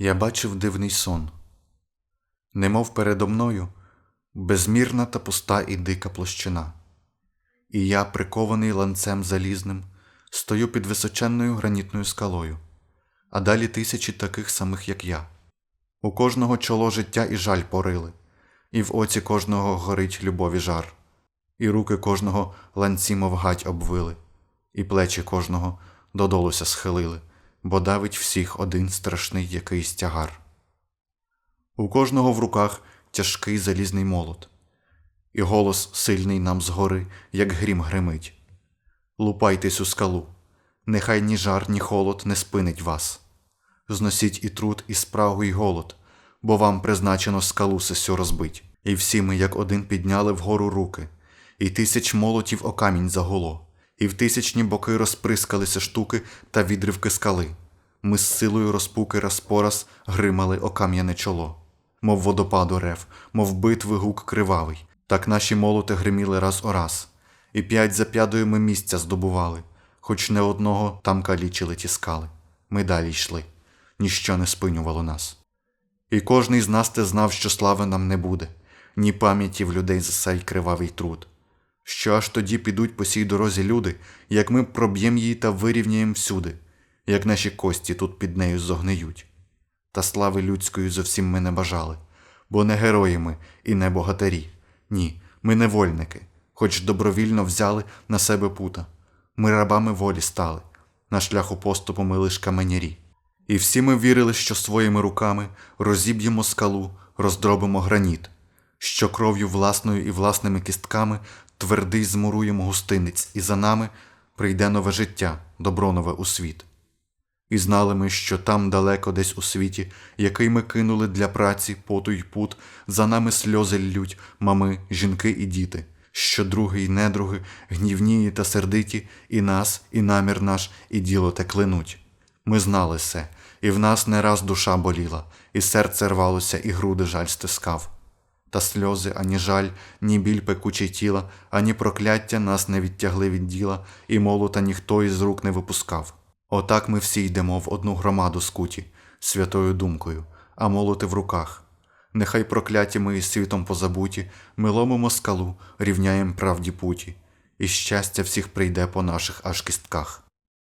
Я бачив дивний сон, немов передо мною безмірна та пуста і дика площина, і я, прикований ланцем залізним, стою під височенною гранітною скалою, а далі тисячі таких самих, як я. У кожного чоло життя і жаль порили, і в оці кожного горить любові жар, і руки кожного ланці мов гать обвили, і плечі кожного додолуся схилили, бо давить всіх один страшний якийсь тягар. У кожного в руках тяжкий залізний молот, і голос сильний нам згори, як грім гримить. Лупайтесь у скалу, нехай ні жар, ні холод не спинить вас. Зносіть і труд, і спрагу, і голод, бо вам призначено скалу сесю розбить. І всі ми, як один, підняли вгору руки, і тисяч молотів о камінь загуло, і в тисячні боки розприскалися штуки та відривки скали. Ми з силою розпуки раз по раз гримали о кам'яне чоло, мов водопаду рев, мов битви гук кривавий. Так наші молоти гриміли раз о раз, і п'ять за п'ядою ми місця здобували, хоч не одного там калічили ті скали. Ми далі йшли, ніщо не спинювало нас. І кожний з нас те знав, що слави нам не буде, ні пам'яті в людей за сей кривавий труд. Що аж тоді підуть по сій дорозі люди, як ми проб'єм її та вирівняєм всюди, як наші кості тут під нею зогниють. Та слави людської зовсім ми не бажали, бо не герої ми і не богатирі. Ні, ми невольники, хоч добровільно взяли на себе пута. Ми рабами волі стали, на шляху поступу ми лиш каменярі. І всі ми вірили, що своїми руками розіб'ємо скалу, роздробимо граніт, що кров'ю власною і власними кістками твердий змуруємо густинець, і за нами прийде нове життя, добро нове у світ. І знали ми, що там далеко десь у світі, який ми кинули для праці, поту й пут, за нами сльози ллють мами, жінки і діти, що други й недруги, гнівнії та сердиті, і нас, і намір наш, і діло те клинуть. Ми знали все, і в нас не раз душа боліла, і серце рвалося, і груди жаль стискав. Та сльози, ані жаль, ні біль пекучий тіла, ані прокляття нас не відтягли від діла, і молота ніхто із рук не випускав. Отак ми всі йдемо в одну громаду скуті, святою думкою, а молоти в руках. Нехай прокляті ми із світом позабуті, ми ломимо скалу, рівняєм правді путі, і щастя всіх прийде по наших аж кістках.